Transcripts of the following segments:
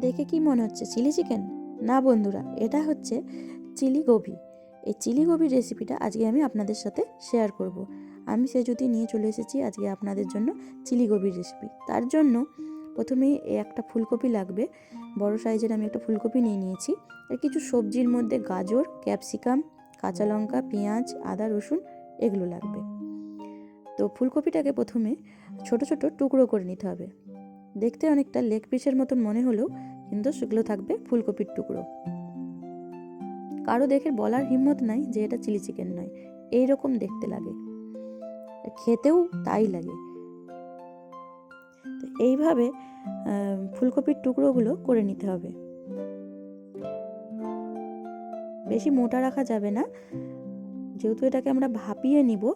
দেখে কি মনে হচ্ছে? Chilli chicken? না বন্ধুরা, এটা হচ্ছে চিলি গোবি এই চিলি গোবির রেসিপিটা আজকে আমি আপনাদের সাথে শেয়ার করব। আমি সে যদি নিয়ে চলে এসেছি আজকে আপনাদের জন্য চিলি গোবির রেসিপি। তার জন্য প্রথমে একটা ফুলকপি লাগবে। বড় সাইজের আমি একটা ফুলকপি নিয়ে নিয়েছি। আর কিছু সবজির মধ্যে গাজর, ক্যাপসিকাম, কাঁচা লঙ্কা, পেঁয়াজ, আদা, রসুন এগুলো লাগবে। তো ফুলকপিটাকে প্রথমে ছোট ছোট টুকরো করে নিতে হবে। দেখতে অনেকটা লেগ পিসের মতন মনে হলেও কিন্তু সেগুলো থাকবে ফুলকপির টুকরো। কারও দেখে বলার হিম্মত নাই যে এটা চিলি চিকেন নয়। এই রকম দেখতে লাগে। খেতেও তাই লাগে। তো এইভাবে ফুলকপির টুকরোগুলো করে নিতে হবে। বেশি মোটা রাখা যাবে না। যেহেতু এটাকে আমরা ভাপিয়ে নিব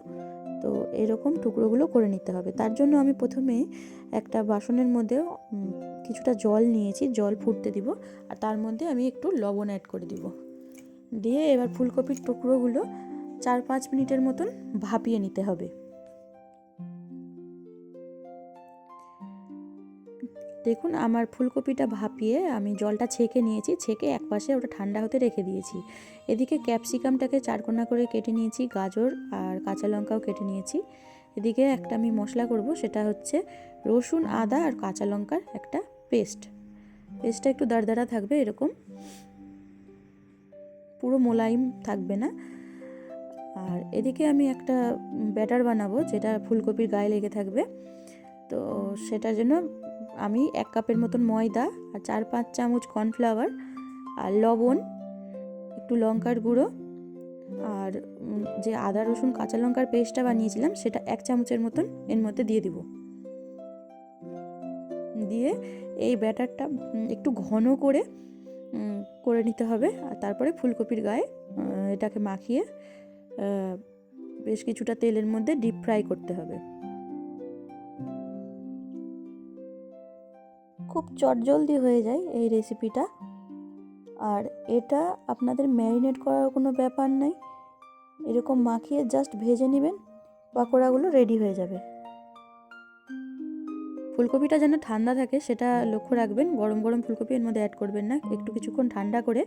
তো এরকম টুকরোগুলো করে নিতে হবে। তার জন্য আমি প্রথমে একটা বাসনের মধ্যে কিছুটা জল নিয়েছি, জল ফুটতে দিব আর তার মধ্যে আমি একটু লবণ অ্যাড করে দিব। দিয়ে এবার ফুলকপির টুকরোগুলো চার পাঁচ মিনিটের মতন ভাপিয়ে নিতে হবে। দেখুন, আমার ফুলকপিটা ভাপিয়ে আমি জলটা ছেঁকে নিয়েছি, ছেঁকে এক পাশে ওটা ঠান্ডা হতে রেখে দিয়েছি। এদিকে ক্যাপসিকামটাকে চারকোনা করে কেটে নিয়েছি, গাজর আর কাঁচা লঙ্কাও কেটে নিয়েছি। এদিকে একটা আমি মশলা করব, সেটা হচ্ছে রসুন, আদা আর কাঁচা লঙ্কার একটা পেস্ট। পেস্টটা একটু দাঁড়দাড়া থাকবে এরকম। পুরো মোলায়েম থাকবে না। আর এদিকে আমি একটা ব্যাটার বানাবো, যেটা ফুলকপির গায়ে লেগে থাকবে। তো সেটার জন্য আমি এক কাপের মতন ময়দা আর চার পাঁচ চামচ কর্নফ্লাওয়ার আর লবণ একটু লঙ্কার গুঁড়ো আর যে আদা রসুন কাঁচা লঙ্কার পেস্টটা বানিয়েছিলাম সেটা এক চামচের মতন এর মধ্যে দিয়ে দিব। দিয়ে এই ব্যাটারটা একটু ঘন করে করে নিতে হবে আর তারপরে ফুলকপির গায়ে এটাকে মাখিয়ে বেশ কিছুটা তেলের মধ্যে ডিপ ফ্রাই করতে হবে। খুব চটজলদি হয়ে যায় এই রেসিপিটা আর এটা আপনাদের ম্যারিনেট করার কোনো ব্যাপার নেই। এরকম মাখিয়ে জাস্ট ভেজে নেবেন, পাকোড়াগুলো রেডি হয়ে যাবে। ফুলকপিটা যেন ঠান্ডা থাকে সেটা লক্ষ্য রাখবেন, গরম গরম ফুলকপি এর মধ্যে অ্যাড করবেন না, একটু কিছুক্ষণ ঠান্ডা করে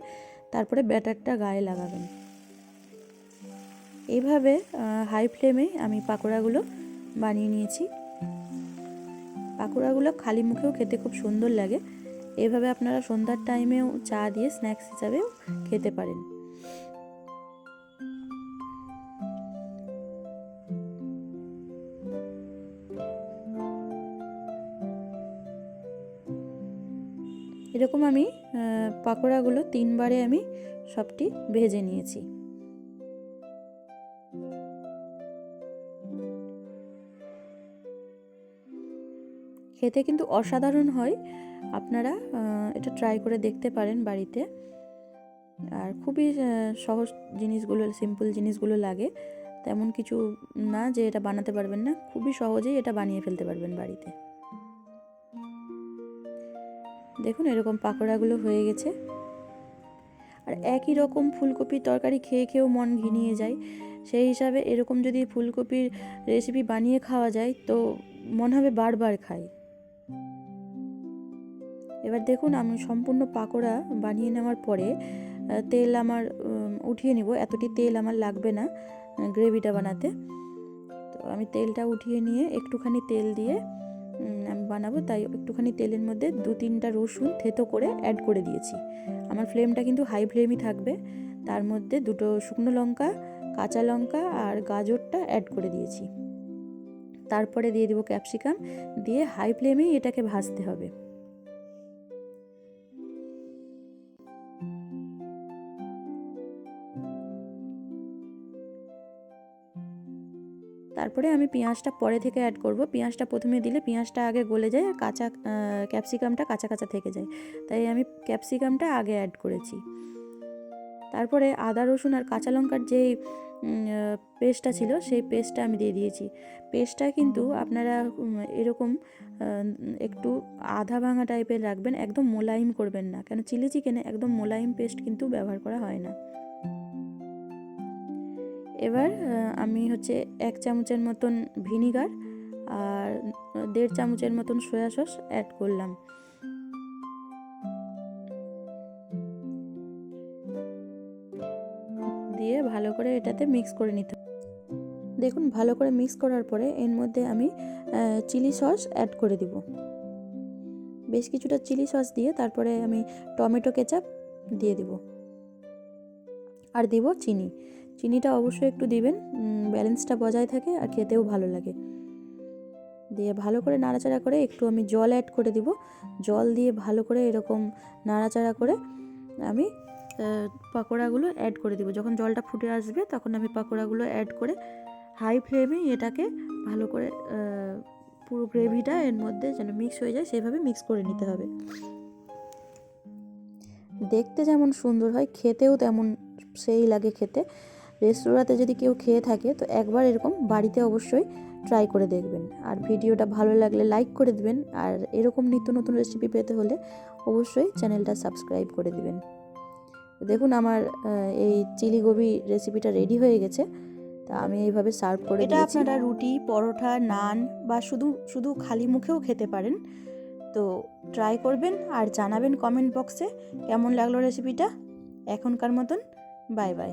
তারপরে ব্যাটারটা গায়ে লাগাবেন। এইভাবে হাই ফ্লেমে আমি পাকোড়াগুলো বানিয়ে নিয়েছি। পাকোড়াগুলো খালি মুখেও খেতে খুব সুন্দর লাগে। এভাবে আপনারা সন্ধ্যার টাইমেও চা দিয়ে স্ন্যাক্স হিসাবেও খেতে পারেন। এরকম আমি পাকোড়াগুলো তিনবারে আমি সবটি ভেজে নিয়েছি। খেতে কিন্তু অসাধারণ হয়। আপনারা এটা ট্রাই করে দেখতে পারেন বাড়িতে। আর খুবই সহজ জিনিসগুলো সিম্পল জিনিসগুলো লাগে। তেমন কিছু না যে এটা বানাতে পারবেন না। খুবই সহজেই এটা বানিয়ে ফেলতে পারবেন বাড়িতে। দেখুন, এরকম পাকোড়াগুলো হয়ে গেছে। আর একই রকম ফুলকপির তরকারি খেয়ে খেয়েও মন ঘিনিয়ে যায়। সেই হিসাবে এরকম যদি ফুলকপির রেসিপি বানিয়ে খাওয়া যায়, তো মনে হবে বারবার খাই। এবার দেখুন আমি সম্পূর্ণ পাকোড়া বানিয়ে নেওয়ার পরে তেল আমার উঠিয়ে নিব। এতটি তেল আমার লাগবে না গ্রেভিটা বানাতে। তো আমি তেলটা উঠিয়ে নিয়ে একটুখানি তেল দিয়ে আমি বানাবো। তাই একটুখানি তেলের মধ্যে দু তিনটা রসুন থেতো করে অ্যাড করে দিয়েছি। আমার ফ্লেমটা কিন্তু হাই ফ্লেমই থাকবে। তার মধ্যে দুটো শুকনো লঙ্কা, কাঁচা লঙ্কা আর গাজরটা অ্যাড করে দিয়েছি। তারপরে দিয়ে দিব ক্যাপসিকাম দিয়ে হাই ফ্লেমেই এটাকে ভাজতে হবে। তারপরে আমি পেঁয়াজটা পরে থেকে অ্যাড করব। পেঁয়াজটা প্রথমে দিলে পেঁয়াজটা আগে গলে যায় আর কাঁচা ক্যাপসিকামটা কাঁচা কাঁচা থেকে যায়। তাই আমি ক্যাপসিকামটা আগে অ্যাড করেছি। তারপরে আদা, রসুন আর কাঁচা লঙ্কার যেই পেস্টটা ছিল সেই পেস্টটা আমি দিয়ে দিয়েছি। পেস্টটা কিন্তু আপনারা এরকম একটু আধা ভাঙা টাইপের রাখবেন। একদম মোলায়েম করবেন না। কেন? চিলি চিকেনে একদম মোলায়েম পেস্ট কিন্তু ব্যবহার করা হয় না। এবার আমি হচ্ছে এক চামচের মতন ভিনিগার আর দেড় চামচের মতন সয়া সস অ্যাড করলাম। দিয়ে ভালো করে এটাতে মিক্স করে নিতে দেখুন, ভালো করে মিক্স করার পরে এর মধ্যে আমি চিলি সস অ্যাড করে দিব। বেশ কিছুটা চিলি সস দিয়ে তারপরে আমি টমেটো কেচাপ দিয়ে দিব। আর দিব চিনি। চিনিটা অবশ্যই একটু দিবেন ব্যালেন্সটা বজায় থাকে আর খেতেও ভালো লাগে। দিয়ে ভালো করে নাড়াচাড়া করে একটু আমি জল অ্যাড করে দিব। জল দিয়ে ভালো করে এরকম নাড়াচাড়া করে আমি পাকোড়াগুলো অ্যাড করে দিব। যখন জলটা ফুটে আসবে তখন আমি পাকোড়াগুলো অ্যাড করে হাই ফ্লেমে এটাকে ভালো করে পুরো গ্রেভিটা এর মধ্যে যেন মিক্স হয়ে যায় সেভাবে মিক্স করে নিতে হবে। দেখতে যেমন সুন্দর হয়, খেতেও তেমন সেই লাগে খেতে। রেস্তোরাঁতে যদি কেউ খেয়ে থাকে তো একবার এরকম বাড়িতে অবশ্যই ট্রাই করে দেখবেন। আর ভিডিওটা ভালো লাগলে লাইক করে দিবেন। আর এরকম নিত্য নতুন রেসিপি পেতে হলে অবশ্যই চ্যানেলটা সাবস্ক্রাইব করে দিবেন। দেখুন আমার এই চিলি গোবি রেসিপিটা রেডি হয়ে গেছে। তা আমি এইভাবে সার্ভ করে এটা আপনারা রুটি পরোটা নান বা শুধু শুধু খালি মুখেও খেতে পারেন। তো ট্রাই করবেন আর জানাবেন কমেন্ট বক্সে কেমন লাগল রেসিপিটা এখনকার মতন বাই বাই